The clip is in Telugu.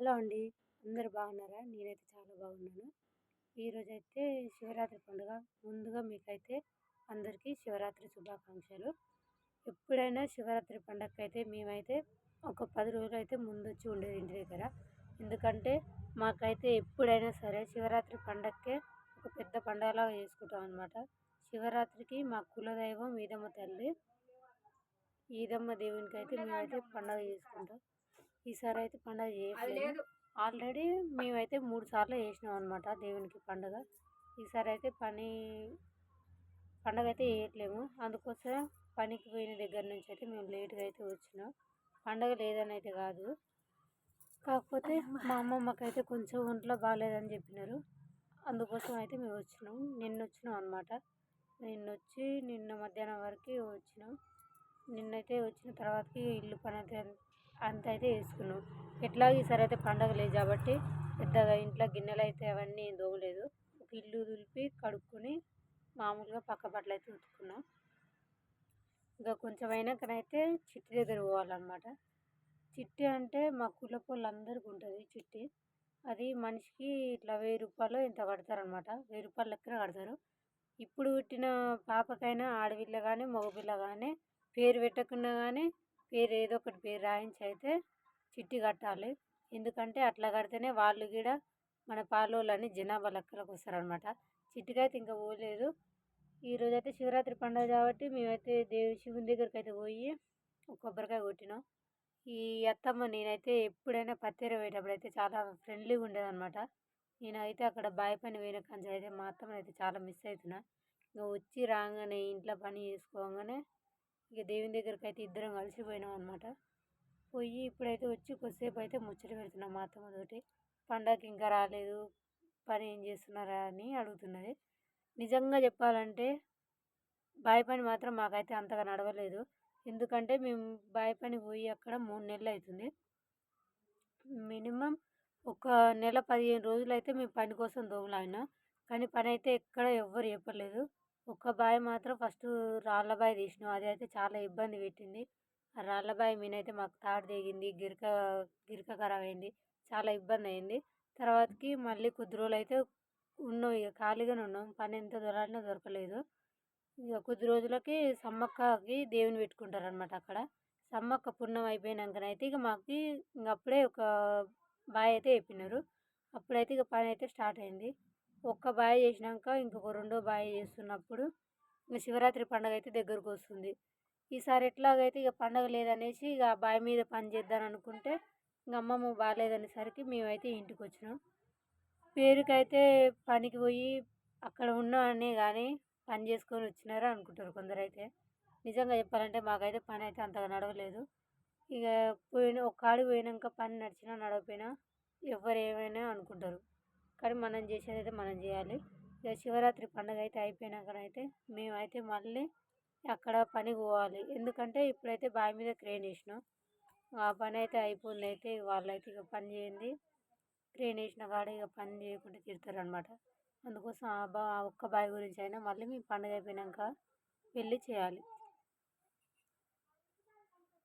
హలో అండి. అందరు బాగున్నారా? నేనైతే చాలా బాగున్నాను. ఈరోజైతే శివరాత్రి పండుగ. ముందుగా మీకైతే అందరికీ శివరాత్రి శుభాకాంక్షలు. ఎప్పుడైనా శివరాత్రి పండగకి అయితే మేమైతే ఒక పది రోజులు అయితే ముందు వచ్చి ఉండేది ఇంటి దగ్గర. ఎందుకంటే మాకైతే ఎప్పుడైనా సరే శివరాత్రి పండగకే ఒక పెద్ద పండగలాగా చేసుకుంటాం అనమాట శివరాత్రికి మా కులదైవం ఈదమ్మ తల్లి. ఈదమ్మ దేవునికి అయితే మేమైతే పండగ చేసుకుంటాం. ఈసారి అయితే పండగ చేయట్లేదు. ఆల్రెడీ మేమైతే మూడు సార్లు చేసినాం అనమాట దేవునికి పండగ. ఈసారి అయితే పని పండగ అయితే చేయట్లేము. అందుకోసం పనికి పోయిన దగ్గర నుంచి అయితే మేము లేట్గా అయితే వచ్చినాం. పండగ లేదని అయితే కాదు. కాకపోతే మా అమ్మమ్మకి అయితే కొంచెం ఒంట్లో బాగాలేదని చెప్పినారు. అందుకోసం అయితే మేము వచ్చినాం. నిన్న వచ్చినాం అనమాట నిన్న వచ్చి నిన్న మధ్యాహ్నం వరకు వచ్చినాం. నిన్నైతే వచ్చిన తర్వాతకి ఇల్లు పని అయితే అంత అయితే వేసుకున్నాం. ఎట్లా ఈసారి అయితే పండగ లేదు కాబట్టి పెద్దగా ఇంట్లో గిన్నెలు అయితే అవన్నీ దోవలేదు ఒక ఇల్లు దులిపి కడుక్కొని మామూలుగా పక్క బట్టలు అయితే ఉతుకున్నాం ఇంకా కొంచెం అయినాకనైతే చిట్టి దగ్గర పోవాలన్నమాట. చిట్టి అంటే మా కులపోళ్ళు అందరికి ఉంటుంది చిట్టి. అది మనిషికి ఇట్లా వెయ్యి రూపాయలు ఇంత కడతారనమాట వెయ్యి రూపాయల లెక్కన కడతారు. ఇప్పుడు పుట్టిన పాపకైనా ఆడపిల్ల కానీ మగపిల్ల కానీ పేరు పెట్టకున్నా కానీ పేరు ఏదో ఒకటి పేరు రాయించి అయితే చిట్టి కట్టాలి. ఎందుకంటే అట్లా కడితేనే వాళ్ళు కూడా మన పాలోళ్ళని జనాభా లెక్కలోకి వస్తారనమాట. చిట్టికి అయితే ఇంకా పోలేదు. ఈరోజు అయితే శివరాత్రి పండుగ కాబట్టి మేమైతే దేవి శివుని దగ్గరికి అయితే పోయి కొబ్బరికాయ కొట్టినాం. ఈ అత్తమ్మ నేనైతే ఎప్పుడైనా పత్తేర పోయేటప్పుడు అయితే చాలా ఫ్రెండ్లీగా ఉండేదన్నమాట నేనైతే అక్కడ బాయ్ పని పోయిన కంచె అయితే మా అత్తమ్మని అయితే చాలా మిస్ అవుతున్నా ఇంకా వచ్చి రాగానే ఇంట్లో పని చేసుకోగానే ఇక దేవుని దగ్గరికి అయితే ఇద్దరం కలిసిపోయినాం అనమాట పోయి ఇప్పుడైతే వచ్చి కొద్దిసేపు అయితే ముచ్చట పెడుతున్నాం మా అత్తమ్మతోటి పండగకి ఇంకా రాలేదు పని ఏం చేస్తున్నారా అని అడుగుతున్నది. నిజంగా చెప్పాలంటే బావి పని మాత్రం మాకైతే అంతగా నడవలేదు. ఎందుకంటే మేము బావి పని పోయి అక్కడ మూడు నెలలు అవుతుంది మినిమం ఒక నెల పదిహేను రోజులు అయితే మేము పని కోసం దోమలాడినా కానీ పని అయితే ఎక్కడ ఎవ్వరు చెప్పలేదు. ఒక్క బావి మాత్రం ఫస్ట్ రాళ్ళ బావి తీసినాం. అది అయితే చాలా ఇబ్బంది పెట్టింది. ఆ రాళ్ళ బావి మీద అయితే మాకు తాడు తెగింది గిరక గిరక ఖరాబ్ అయింది. చాలా ఇబ్బంది అయింది. తర్వాతకి మళ్ళీ కొద్ది రోజులు అయితే ఉన్నాం. ఇక ఖాళీగానే ఉన్నాం. పని ఎంత దొరాడినా దొరకలేదు. ఇక కొద్ది రోజులకి సమ్మక్కకి దేవుని పెట్టుకుంటారు అనమాట అక్కడ. సమ్మక్క పుణ్యం అయిపోయినాకనైతే ఇక మాకు ఇంక అప్పుడే ఒక బాయ్ అయితే చెప్పినారు. అప్పుడైతే ఇక పని అయితే స్టార్ట్ అయింది. ఒక్క బావి చేసినాక ఇంకొక రెండో బావి చేస్తున్నప్పుడు శివరాత్రి పండుగ అయితే దగ్గరకు వస్తుంది. ఈసారి ఎట్లాగైతే ఇక పండగ లేదనేసి ఇక ఆ బావి మీద పని చేద్దాం అనుకుంటే ఇంక అమ్మమ్మ బాగాలేదనేసరికి మేమైతే ఇంటికి వచ్చినాం. పేరుకైతే పనికి పోయి అక్కడ ఉన్నామని కానీ పని చేసుకొని వచ్చినారు అనుకుంటారు కొందరైతే. నిజంగా చెప్పాలంటే మాకైతే పని అయితే అంతగా నడవలేదు. ఇక పోయిన ఒక కాడికి పోయినాక పని నడిచినా నడవపోయినా ఎవరు ఏమైనా అనుకుంటారు. కానీ మనం చేసేది అయితే మనం చేయాలి. ఇక శివరాత్రి పండుగ అయితే అయిపోయినాకనైతే మేమైతే మళ్ళీ అక్కడ పని పోవాలి. ఎందుకంటే ఇప్పుడైతే బావి మీద క్రేన్ వేసినాం. ఆ పని అయితే అయిపోయింది. అయితే వాళ్ళైతే ఇక పని చేయండి. క్రేన్ వేసిన కాడ ఇక పని చేయకుండా తిడతారు అనమాట అందుకోసం ఆ బా ఒక్క బావి గురించి అయినా మళ్ళీ మేము పండుగ అయిపోయినాక వెళ్ళి చేయాలి.